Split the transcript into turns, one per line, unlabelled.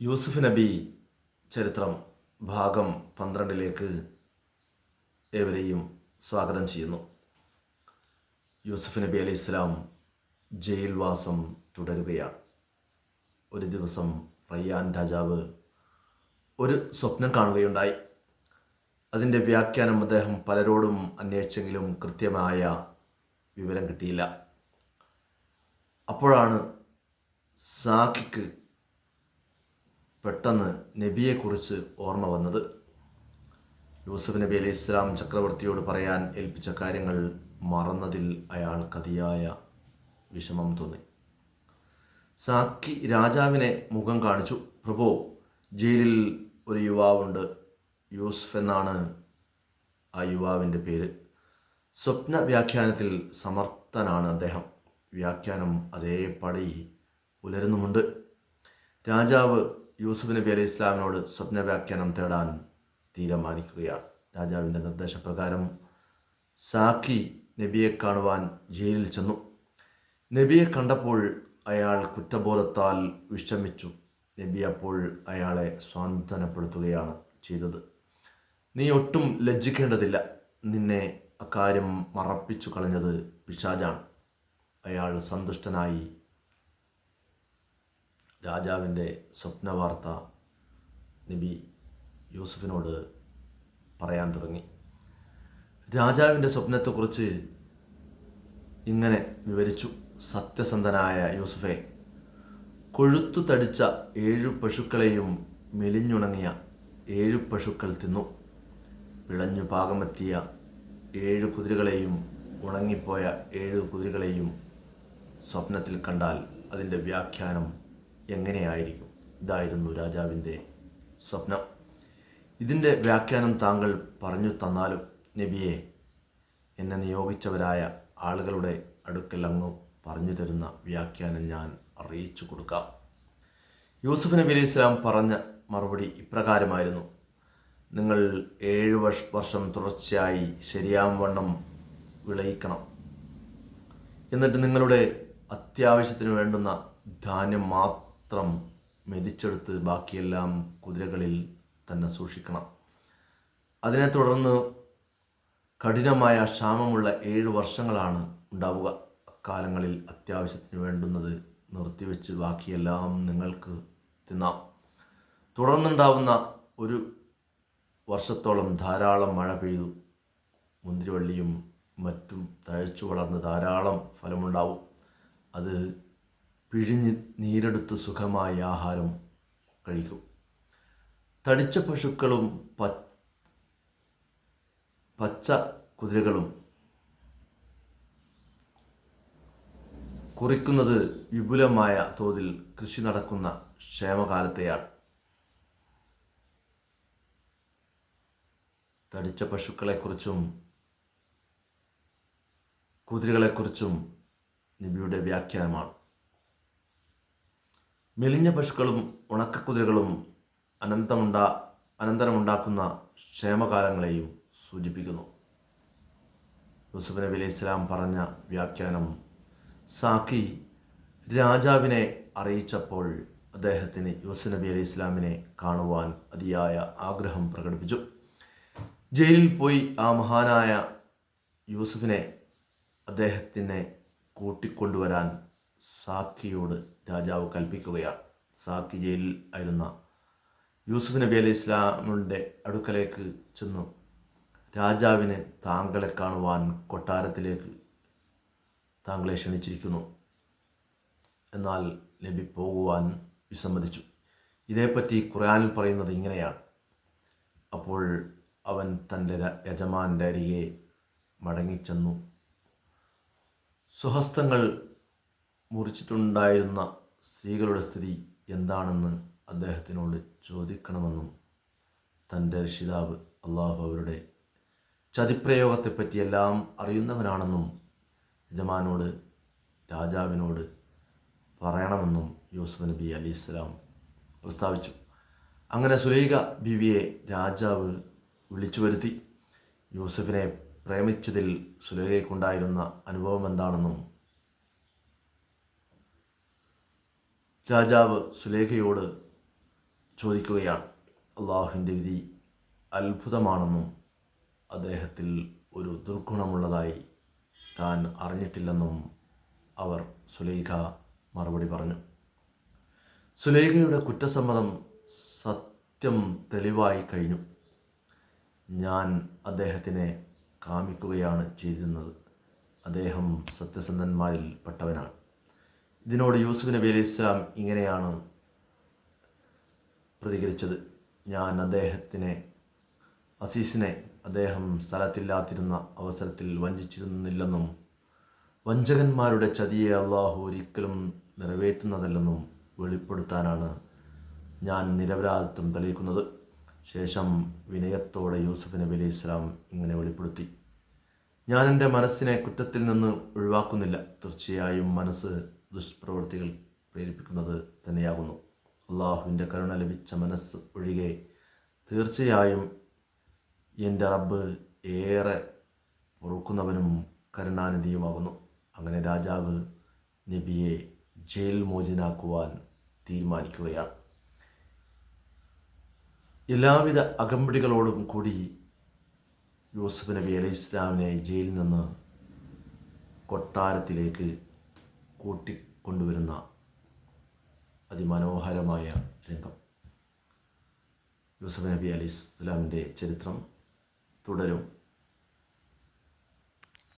യൂസുഫ് നബി ചരിത്രം ഭാഗം പന്ത്രണ്ടിലേക്ക് ഏവരെയും സ്വാഗതം ചെയ്യുന്നു. യൂസുഫ് നബി അലി ഇസ്ലാം ജയിൽവാസം തുടരുകയാണ്. ഒരു ദിവസം റയ്യാൻ രാജാവ് ഒരു സ്വപ്നം കാണുകയുണ്ടായി. അതിന്റെ വ്യാഖ്യാനം അദ്ദേഹം പലരോടും അന്വേഷിച്ചെങ്കിലും കൃത്യമായ വിവരം കിട്ടിയില്ല. അപ്പോഴാണ് സാക്കിക്ക് പെട്ടെന്ന് നബിയെക്കുറിച്ച് ഓർമ്മ വന്നത്. യൂസഫ് നബി അലൈഹി ഇസ്ലാം ചക്രവർത്തിയോട് പറയാൻ ഏൽപ്പിച്ച കാര്യങ്ങൾ മറന്നതിൽ അയാൾ കതിയായ വിഷമം തോന്നി. സാക്കി രാജാവിനെ മുഖം കാണിച്ചു. പ്രഭോ ജയിലിൽ ഒരു യുവാവുണ്ട്. യൂസഫ് എന്നാണ് ആ യുവാവിന്റെ പേര്. സ്വപ്ന വ്യാഖ്യാനത്തിൽ സമർത്ഥനാണ് അദ്ദേഹം. വ്യാഖ്യാനം അതേപടി പുലരുന്നുമുണ്ട് രാജാവ് യൂസുഫ് നബി അലൈഹി ഇസ്ലാമിനോട് സ്വപ്നവ്യാഖ്യാനം തേടാൻ തീരുമാനിക്കുകയാണ്. രാജാവിന്റെ നിർദ്ദേശപ്രകാരം സാഖി നബിയെ കാണുവാൻ ജയിലിൽ ചെന്നു. നബിയെ കണ്ടപ്പോൾ അയാൾ കുറ്റബോധത്താൽ വിഷമിച്ചു. നബി അപ്പോൾ അയാളെ സ്വാന്തനപ്പെടുത്തുകയാണ് ചെയ്തത്. നീ ഒട്ടും ലജ്ജിക്കേണ്ടതില്ല. നിന്നെ അക്കാര്യം മറപ്പിച്ചു കളഞ്ഞത് പിശാജാണ് അയാൾ സന്തുഷ്ടനായി രാജാവിന്റെ സ്വപ്നവാർത്ത നബി യൂസഫിനോട് പറയാൻ തുടങ്ങി. രാജാവിന്റെ സ്വപ്നത്തെക്കുറിച്ച് ഇങ്ങനെ വിവരിച്ചു. സത്യസന്ധനായ യൂസുഫെ കൊഴുത്തു തടിച്ച ഏഴു പശുക്കളെയും മെലിഞ്ഞുണങ്ങിയ ഏഴു പശുക്കൾ തിന്നു. വിളഞ്ഞു പാകമെത്തിയ ഏഴു കുതിരകളെയും ഉണങ്ങിപ്പോയ ഏഴു കുതിരകളെയും സ്വപ്നത്തിൽ കണ്ടാൽ അതിന്റെ വ്യാഖ്യാനം എങ്ങനെയായിരിക്കും? ഇതായിരുന്നു രാജാവിന്റെ സ്വപ്നം. ഇതിന്റെ വ്യാഖ്യാനം താങ്കൾ പറഞ്ഞു തന്നാലും നബിയെ എന്നെ നിയോഗിച്ചവരായ ആളുകളുടെ അടുക്കൽ അങ്ങ് പറഞ്ഞു തരുന്ന വ്യാഖ്യാനം ഞാൻ അറിയിച്ചു കൊടുക്കാം. യൂസുഫ് നബി അലൈഹി ഇസ്ലാം പറഞ്ഞ മറുപടി ഇപ്രകാരമായിരുന്നു. നിങ്ങൾ ഏഴ് വർഷ വർഷം തുടർച്ചയായി ശരിയാവണ്ണം വിളയിക്കണം. എന്നിട്ട് നിങ്ങളുടെ അത്യാവശ്യത്തിന് വേണ്ടുന്ന ധാന്യം മാത്രം മെതിച്ചെടുത്ത് ബാക്കിയെല്ലാം കുതിരകളിൽ തന്നെ സൂക്ഷിക്കണം. അതിനെ തുടർന്ന് കഠിനമായ ക്ഷാമമുള്ള ഏഴ് വർഷങ്ങളാണ് ഉണ്ടാവുക. അക്കാലങ്ങളിൽ അത്യാവശ്യത്തിന് വേണ്ടുന്നത് നിർത്തിവെച്ച് ബാക്കിയെല്ലാം നിങ്ങൾക്ക് തിന്നാം. തുടർന്നുണ്ടാവുന്ന ഒരു വർഷത്തോളം ധാരാളം മഴ പെയ്തു. മുന്തിരിവള്ളിയും മറ്റും തഴച്ചു വളർന്ന് ധാരാളം ഫലമുണ്ടാവും. അത് പിഴിഞ്ഞ് നീരെടുത്ത് സുഖമായ ആഹാരം കഴിക്കും. തടിച്ച പശുക്കളും പച്ച കുതിരകളും കുറിക്കുന്നത് വിപുലമായ തോതിൽ കൃഷി നടക്കുന്ന ക്ഷേമകാലത്തെയാണ്. തടിച്ച പശുക്കളെക്കുറിച്ചും കുതിരകളെക്കുറിച്ചും നബിയുടെ വ്യാഖ്യാനമാണ്. മെലിഞ്ഞ പശുക്കളും ഉണക്കക്കുതിരകളും അനന്തമുണ്ടാ അനന്തരമുണ്ടാക്കുന്ന ക്ഷേമകാലങ്ങളെയും സൂചിപ്പിക്കുന്നു. യൂസുഫ് നബി അലൈഹി ഇസ്ലാം പറഞ്ഞ വ്യാഖ്യാനം സാഖി രാജാവിനെ അറിയിച്ചപ്പോൾ അദ്ദേഹത്തിന് യൂസുഫ് നബി അലൈഹി ഇസ്ലാമിനെ കാണുവാൻ അതിയായ ആഗ്രഹം പ്രകടിപ്പിച്ചു. ജയിലിൽ പോയി ആ മഹാനായ യൂസുഫിനെ അദ്ദേഹത്തിനെ കൂട്ടിക്കൊണ്ടുവരാൻ സാക്കിയോട് രാജാവ് കൽപ്പിക്കുകയാണ്. സാക്കി ജയിലിൽ ആയിരുന്ന യൂസുഫ് നബി അലൈഹി ഇസ്ലാമിന്റെ അടുക്കലേക്ക് ചെന്നു. രാജാവിന് താങ്കളെ കാണുവാൻ കൊട്ടാരത്തിലേക്ക് താങ്കളെ ക്ഷണിച്ചിരിക്കുന്നു. എന്നാൽ നബി പോകുവാൻ വിസമ്മതിച്ചു. ഇതേപ്പറ്റി ഖുർആനിൽ പറയുന്നത് ഇങ്ങനെയാണ്. അപ്പോൾ അവൻ തന്റെ യജമാന്റെ അരികെ മടങ്ങിച്ചെന്നു. സ്വഹസ്തങ്ങൾ മുറിച്ചിട്ടുണ്ടായിരുന്ന സ്ത്രീകളുടെ സ്ഥിതി എന്താണെന്ന് അദ്ദേഹത്തിനോട് ചോദിക്കണമെന്നും തന്റെ രക്ഷിതാവ് അള്ളാഹു അവരുടെ ചതിപ്രയോഗത്തെപ്പറ്റിയെല്ലാം അറിയുന്നവനാണെന്നും യജമാനോട് രാജാവിനോട് പറയണമെന്നും യൂസഫ് നബി അലി ഇസ്ലാം പ്രസ്താവിച്ചു. അങ്ങനെ സുലൈഖ ബിവിയെ രാജാവ് വിളിച്ചു വരുത്തി. യൂസഫിനെ പ്രേമിച്ചതിൽ സുലൈഖയ്ക്കുണ്ടായിരുന്ന അനുഭവം എന്താണെന്നും രാജാവ് സുലേഖയോട് ചോദിക്കുകയാണ്. അള്ളാഹുവിന്റെ വിധി അത്ഭുതമാണെന്നും അദ്ദേഹത്തിൽ ഒരു ദുർഗുണമുള്ളതായി താൻ അറിഞ്ഞിട്ടില്ലെന്നും അവർ സുലേഖ മറുപടി പറഞ്ഞു. സുലേഖയുടെ കുറ്റസമ്മതം സത്യം തെളിവായി കഴിഞ്ഞു. ഞാൻ അദ്ദേഹത്തിനെ കാമിക്കുകയാണ് ചെയ്തിരുന്നത്. അദ്ദേഹം സത്യസന്ധന്മാരിൽ പെട്ടവനാണ് ഇതിനോട് യൂസുഫ് നബി അലൈഹി ഇസ്ലാം ഇങ്ങനെയാണ് പ്രതികരിച്ചത്. ഞാൻ അദ്ദേഹത്തിനെ അസീസിനെ അദ്ദേഹം സ്ഥലത്തില്ലാതിരുന്ന അവസരത്തിൽ വഞ്ചിച്ചിരുന്നില്ലെന്നും വഞ്ചകന്മാരുടെ ചതിയെ അള്ളാഹു ഒരിക്കലും നിറവേറ്റുന്നതല്ലെന്നും വെളിപ്പെടുത്താനാണ് ഞാൻ നിരപരാധിത്വം തെളിയിക്കുന്നത്. ശേഷം വിനയത്തോടെ യൂസഫ് നബി അലൈഹി ഇസ്ലാം ഇങ്ങനെ വെളിപ്പെടുത്തി. ഞാൻ എന്റെ മനസ്സിനെ കുറ്റത്തിൽ നിന്ന് ഒഴിവാക്കുന്നില്ല. തീർച്ചയായും മനസ്സ് ദുഷ്പ്രവൃത്തികൾ പ്രേരിപ്പിക്കുന്നത് തന്നെയാകുന്നു. അള്ളാഹുവിന്റെ കരുണ ലഭിച്ച മനസ്സ് ഒഴികെ തീർച്ചയായും എന്റെ റബ്ബ് ഏറെ പൊറുക്കുന്നവനും കരുണാനിധിയുമാകുന്നു. അങ്ങനെ രാജാവ് നബിയെ ജയിൽ മോചനാക്കുവാൻ തീരുമാനിക്കുകയാണ്. എല്ലാവിധ അകമ്പടികളോടും കൂടി യൂസഫ് നബി അലൈഹി ഇസ്ലാമിനെ ജയിലിൽ നിന്ന് കൊട്ടാരത്തിലേക്ക് കൂട്ടിക്കൊണ്ടുവരുന്ന അതിമനോഹരമായ രംഗം. യൂസഫ് നബി അലി ഇസ്ലാമിന്റെ ചരിത്രം തുടരും.